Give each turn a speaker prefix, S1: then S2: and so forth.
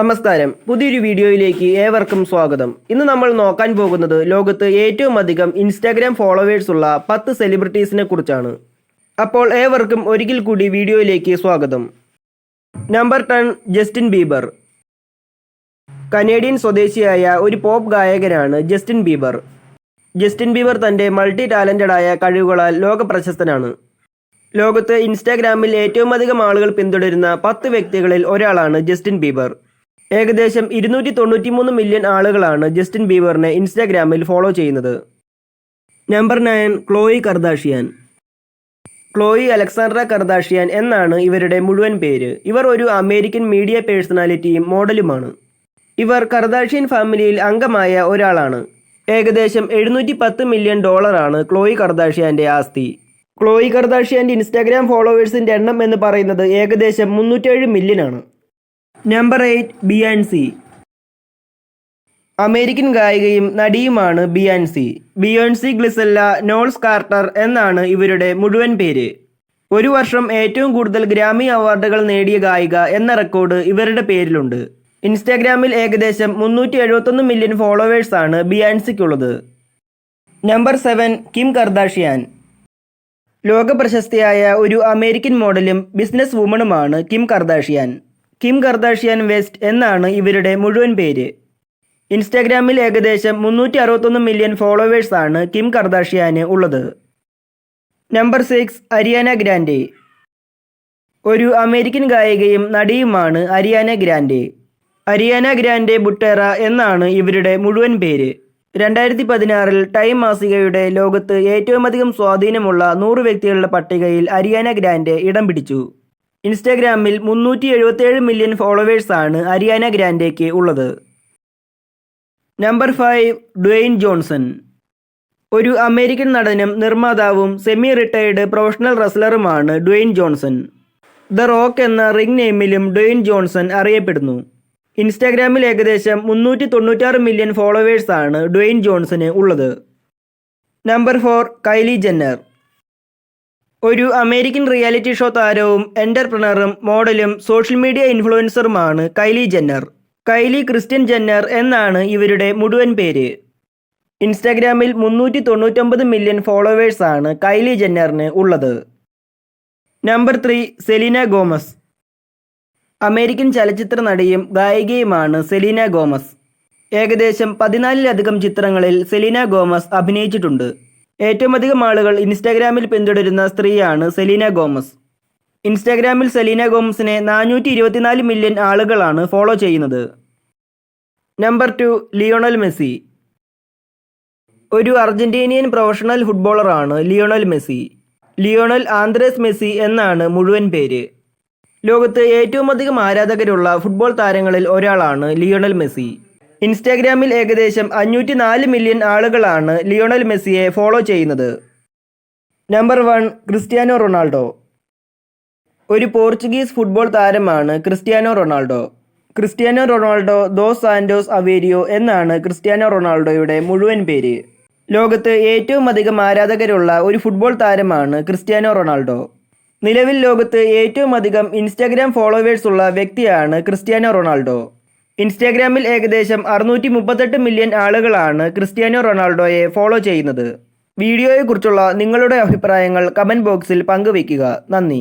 S1: നമസ്കാരം. പുതിയൊരു വീഡിയോയിലേക്ക് ഏവർക്കും സ്വാഗതം. ഇന്ന് നമ്മൾ നോക്കാൻ പോകുന്നത് ലോകത്ത് ഏറ്റവും അധികം ഇൻസ്റ്റാഗ്രാം ഫോളോവേഴ്സ് ഉള്ള പത്ത് സെലിബ്രിറ്റീസിനെ കുറിച്ചാണ്. അപ്പോൾ ഏവർക്കും ഒരിക്കൽ കൂടി വീഡിയോയിലേക്ക് സ്വാഗതം. Number ten Justin Bieber Canadian സ്വദേശിയായ ഒരു പോപ്പ് ഗായകനാണ് ജസ്റ്റിൻ ബീബർ ജസ്റ്റിൻ ബീബർ തന്റെ മൾട്ടി ടാലന്റഡായ കഴിവുകളാൽ ലോക പ്രശസ്തനാണ് ലോകത്ത് ഇൻസ്റ്റാഗ്രാമിൽ ഏറ്റവും അധികം ആളുകൾ പിന്തുടരുന്ന പത്ത് വ്യക്തികളിൽ ഒരാളാണ് ജസ്റ്റിൻ ബീബർ ഏകദേശം ഇരുന്നൂറ്റി തൊണ്ണൂറ്റിമൂന്ന് മില്യൺ ആളുകളാണ് ജസ്റ്റിൻ ബീബറിനെ ഇൻസ്റ്റാഗ്രാമിൽ ഫോളോ ചെയ്യുന്നത്. Number nine Chloe Kardashian. Chloe Alexandra Kardashian എന്നാണ് ഇവരുടെ മുഴുവൻ പേര്. ഇവർ ഒരു അമേരിക്കൻ മീഡിയ പേഴ്സണാലിറ്റിയും മോഡലുമാണ്. ഇവർ കർദാഷിയൻ ഫാമിലിയിൽ അംഗമായ ഒരാളാണ്. ഏകദേശം എഴുന്നൂറ്റി പത്ത് മില്യൺ ഡോളറാണ് ക്ലോയി കർദാഷിയാന്റെ ആസ്തി. ക്ലോയി കർദാഷിയാന്റെ ഇൻസ്റ്റാഗ്രാം ഫോളോവേഴ്സിന്റെ എണ്ണം എന്ന് പറയുന്നത് ഏകദേശം മുന്നൂറ്റേഴ് മില്യൺ ആണ്. നമ്പർ എയ്റ്റ് ബിയാൻസി അമേരിക്കൻ ഗായികയും നടിയുമാണ് Beyonce Beyonce Giselle Knowles Carter എന്നാണ് ഇവരുടെ മുഴുവൻ പേര്. ഒരു വർഷം ഏറ്റവും കൂടുതൽ ഗ്രാമി അവാർഡുകൾ നേടിയ ഗായിക എന്ന റെക്കോർഡ് ഇവരുടെ പേരിലുണ്ട്. ഇൻസ്റ്റാഗ്രാമിൽ ഏകദേശം മുന്നൂറ്റി എഴുപത്തൊന്ന് മില്യൺ ഫോളോവേഴ്സാണ് ബിയാൻസിക്കുള്ളത് നമ്പർ സെവൻ കിം കർദാഷിയാൻ ലോക പ്രശസ്തിയായ ഒരു അമേരിക്കൻ മോഡലും business വുമണുമാണ് Kim Kardashian Kim Kardashian West എന്നാണ് ഇവരുടെ മുഴുവൻ പേര്. ഇൻസ്റ്റാഗ്രാമിൽ ഏകദേശം മുന്നൂറ്റി അറുപത്തൊന്ന് മില്യൺ ഫോളോവേഴ്സാണ് കിം കർദാഷിയാന് ഉള്ളത്. Number six Ariana Grande. ഒരു അമേരിക്കൻ ഗായികയും നടിയുമാണ് Ariana Grande. Ariana Grande Butera എന്നാണ് ഇവരുടെ മുഴുവൻ പേര്. രണ്ടായിരത്തി പതിനാറിൽ ടൈം മാസികയുടെ ലോകത്ത് ഏറ്റവുമധികം സ്വാധീനമുള്ള നൂറ് വ്യക്തികളുടെ പട്ടികയിൽ അരിയാന ഗ്രാൻഡെ ഇടം പിടിച്ചു. ഇൻസ്റ്റാഗ്രാമിൽ മുന്നൂറ്റി എഴുപത്തേഴ് മില്യൺ ഫോളോവേഴ്സാണ് അരിയാന ഗ്രാൻഡേക്ക് ഉള്ളത്. Number five Dwayne Johnson. ഒരു അമേരിക്കൻ നടനും നിർമ്മാതാവും സെമി റിട്ടയർഡ് പ്രൊഫഷണൽ റെസ്ലറുമാണ് ഡ്വെയിൻ ജോൺസൺ. ദ റോക്ക് എന്ന റിംഗ് നെയിമിലും ഡ്വെയിൻ ജോൺസൺ അറിയപ്പെടുന്നു. ഇൻസ്റ്റാഗ്രാമിൽ ഏകദേശം മുന്നൂറ്റി തൊണ്ണൂറ്റാറ് മില്യൺ ഫോളോവേഴ്സാണ് ഡ്വെയിൻ ജോൺസന് ഉള്ളത്. Number four Kylie Jenner. ഒരു അമേരിക്കൻ റിയാലിറ്റി ഷോ താരവും എന്റർപ്രണറും മോഡലും social media ഇൻഫ്ലുവൻസറുമാണ് Kylie Jenner. Kylie Kristen Jenner എന്നാണ് ഇവരുടെ മുഴുവൻ പേര്. ഇൻസ്റ്റാഗ്രാമിൽ മുന്നൂറ്റി തൊണ്ണൂറ്റൊമ്പത് മില്യൺ ഫോളോവേഴ്സാണ് കൈലി ജെന്നറിന് ഉള്ളത്. Number three Selena Gomez. American ചലച്ചിത്ര നടിയും ഗായികയുമാണ് സെലീന ഗോമസ്. ഏകദേശം പതിനാലിലധികം ചിത്രങ്ങളിൽ സെലീന ഗോമസ് അഭിനയിച്ചിട്ടുണ്ട്. ഏറ്റവും അധികം ആളുകൾ ഇൻസ്റ്റാഗ്രാമിൽ പിന്തുടരുന്ന സ്ത്രീയാണ് സെലീന ഗോമസ്. ഇൻസ്റ്റാഗ്രാമിൽ സെലീന ഗോമസിനെ നാനൂറ്റി ഇരുപത്തിനാല് മില്യൺ ആളുകളാണ് ഫോളോ ചെയ്യുന്നത്. Number two Lionel Messi. ഒരു Argentinian professional ഫുട്ബോളറാണ് Lionel Messi. Lionel Andres Messi എന്നാണ് മുഴുവൻ പേര്. ലോകത്ത് ഏറ്റവും അധികം ആരാധകരുള്ള ഫുട്ബോൾ താരങ്ങളിൽ ഒരാളാണ് ലിയോണൽ മെസ്സി. ഇൻസ്റ്റാഗ്രാമിൽ ഏകദേശം അഞ്ഞൂറ്റി നാല് മില്യൺ ആളുകളാണ് ലിയോണൽ മെസ്സിയെ ഫോളോ ചെയ്യുന്നത്. Number one Cristiano Ronaldo. ഒരു പോർച്ചുഗീസ് ഫുട്ബോൾ താരമാണ് Cristiano Ronaldo. Cristiano Ronaldo dos Santos Aveiro എന്നാണ് ക്രിസ്ത്യാനോ റൊണാൾഡോയുടെ മുഴുവൻ പേര്. ലോകത്ത് ഏറ്റവും അധികം ആരാധകരുള്ള ഒരു ഫുട്ബോൾ താരമാണ് ക്രിസ്ത്യാനോ റൊണാൾഡോ. നിലവിൽ ലോകത്ത് ഏറ്റവും അധികം ഇൻസ്റ്റാഗ്രാം ഫോളോവേഴ്സ് ഉള്ള വ്യക്തിയാണ് ക്രിസ്ത്യാനോ റൊണാൾഡോ. ഇൻസ്റ്റാഗ്രാമിൽ ഏകദേശം അറുന്നൂറ്റി മുപ്പത്തെട്ട് മില്യൺ ആളുകളാണ് ക്രിസ്ത്യാനോ റൊണാൾഡോയെ ഫോളോ ചെയ്യുന്നത്. വീഡിയോയെക്കുറിച്ചുള്ള നിങ്ങളുടെ അഭിപ്രായങ്ങൾ കമന്റ് ബോക്സിൽ പങ്കുവയ്ക്കുക. നന്ദി.